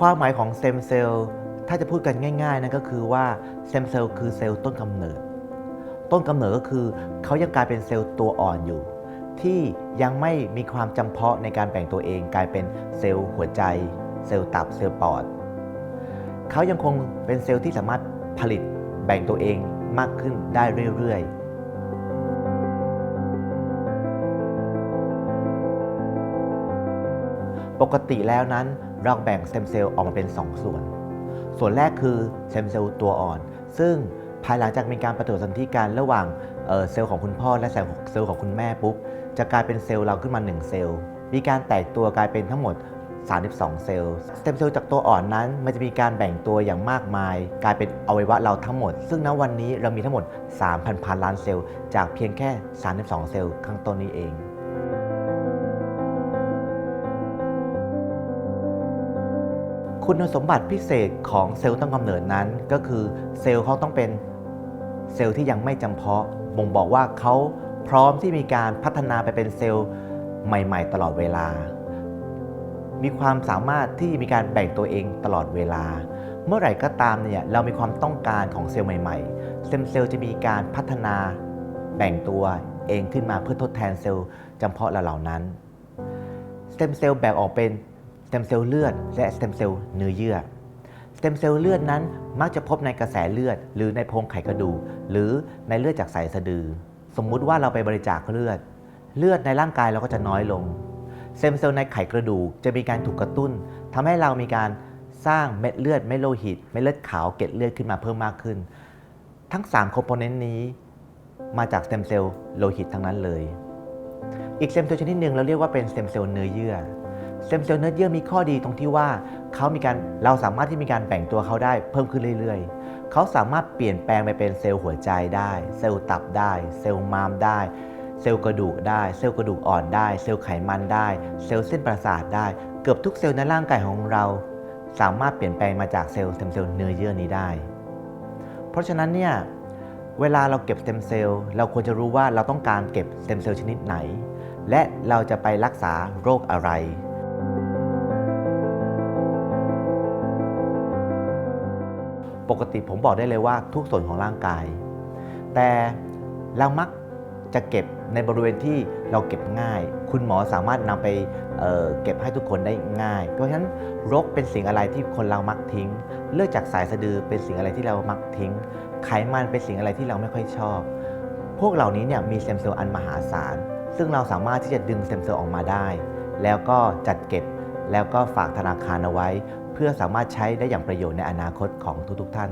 ความหมายของเต็มเซลล์ถ้าจะพูดกันง่ายๆนั่นก็คือว่าเต็มเซลล์คือเซลล์ต้นกำเนิด ต้นกำเนิดก็คือเขายังกลายเป็นเซลล์ตัวอ่อนอยู่ ที่ยังไม่มีความจำเพาะในการแบ่งตัวเองกลายเป็นเซลล์หัวใจ เซลล์ตับเซลล์ปอดเขายังคงเป็นเซลล์ที่สามารถผลิตแบ่งตัวเองมากขึ้นได้เรื่อยๆ ปกติแล้วนั้นเราแบ่งสเต็มเซลล์ออกมาเป็น 2 ส่วน ส่วนแรกคือสเต็มเซลล์ตัวอ่อน ซึ่งภายหลังจากมีการปฏิสัมพันธ์กันระหว่างเซลล์ของคุณพ่อและเซลล์เซลล์ของคุณแม่ปุ๊บจะกลายเป็นเซลล์เราขึ้นมา 1 เซลล์ มีการแตกตัวกลายเป็นทั้งหมด 32 เซลล์สเต็มเซลล์จากตัวอ่อนนั้น มันจะมีการแบ่งตัวอย่างมากมาย กลายเป็นอวัยวะเราทั้งหมด ซึ่งณวันนี้เรามีทั้งหมด 3,000 พันล้านเซลล์จากเพียงแค่ 32 เซลล์ข้างต้นนี้เอง คุณสมบัติพิเศษของเซลล์ต้นกำเนิดนั้น ก็คือเซลล์เขาต้องเป็นเซลล์ที่ยังไม่จำเพาะบ่งบอกว่าเขาพร้อมที่มีการพัฒนาไปเป็นเซลล์ใหม่ ๆ ตลอดเวลา มีความสามารถที่มีการแบ่งตัวเองตลอดเวลา เมื่อไหร่ก็ตามเนี่ยเรามีความต้องการของเซลล์ใหม่ๆสเต็มเซลล์จะมีการพัฒนาแบ่งตัวเองขึ้นมาเพื่อทดแทนเซลล์จำเพาะเหล่านั้น สเต็มเซลล์แบ่งออกเป็น สเต็มเซลล์เลือด และสเต็มเซลล์เนื้อเยื่อสเต็มเซลล์เลือดนั้นมักจะพบในกระแสเลือด หรือในโพรงไขกระดูกหรือในเลือดจากสายสะดือ สมมุติว่าเราไปบริจาคเลือด เลือดในร่างกายเราก็จะน้อยลงสเต็มเซลล์ในไขกระดูกจะมีการถูกกระตุ้นทำให้เรามีการสร้างเม็ดเลือดเม็ดโลหิต เม็ดเลือดขาวเกล็ดเลือดขึ้นมาเพิ่มมากขึ้น ทั้ง3คอมโพเนนต์นี้ มาจากสเต็มเซลล์โลหิตทั้งนั้นเลย อีกสเต็มเซลล์ชนิดหนึ่งเราเรียกว่าเป็นสเต็มเซลล์เนื้อเยื่อ เต็มเซลล์เนื้อเยื่อมีข้อดีตรงที่ว่าเขามีการเราสามารถที่มีการแบ่งตัวเขาได้เพิ่มขึ้นเรื่อยๆ เขาสามารถเปลี่ยนแปลงไปเป็นเซลล์หัวใจได้ เซลล์ตับได้ เซลล์ม้ามได้ เซลล์กระดูกได้ เซลล์กระดูกอ่อนได้ เซลล์ไขมันได้ เซลล์เส้นประสาทได้ เกือบทุกเซลล์ในร่างกายของเรา สามารถเปลี่ยนแปลงมาจากเซลล์สเต็มเซลล์เนื้อเยื่อนี้ได้ เพราะฉะนั้นเนี่ยเวลาเราเก็บสเต็มเซลล์เราควรจะรู้ว่าเราต้องการเก็บสเต็มเซลล์ชนิดไหน และเราจะไปรักษาโรคอะไร ปกติผมบอกได้เลยว่าทุกส่วนของร่างกาย แต่เรามักจะเก็บในบริเวณที่เราเก็บง่าย คุณหมอสามารถนำไปเเก็บให้ทุกคนได้ง่าย เพราะฉะนั้นรกเป็นสิ่งอะไรที่คนเรามักทิ้ง เลือดจากสายสะดือเป็นสิ่งอะไรที่เรามักทิ้ง ไขมันเป็นสิ่งอะไรที่เราไม่ค่อยชอบ พวกเหล่านี้เนี่ยมีเต็มเซลล์อันมหาศาล ซึ่งเราสามารถที่จะดึงเต็มเซลล์ออกมาได้ แล้วก็จัดเก็บแล้วก็ฝากธนาคารเอาไว้ เพื่อสามารถใช้ได้อย่างประโยชน์ในอนาคตของทุกๆท่าน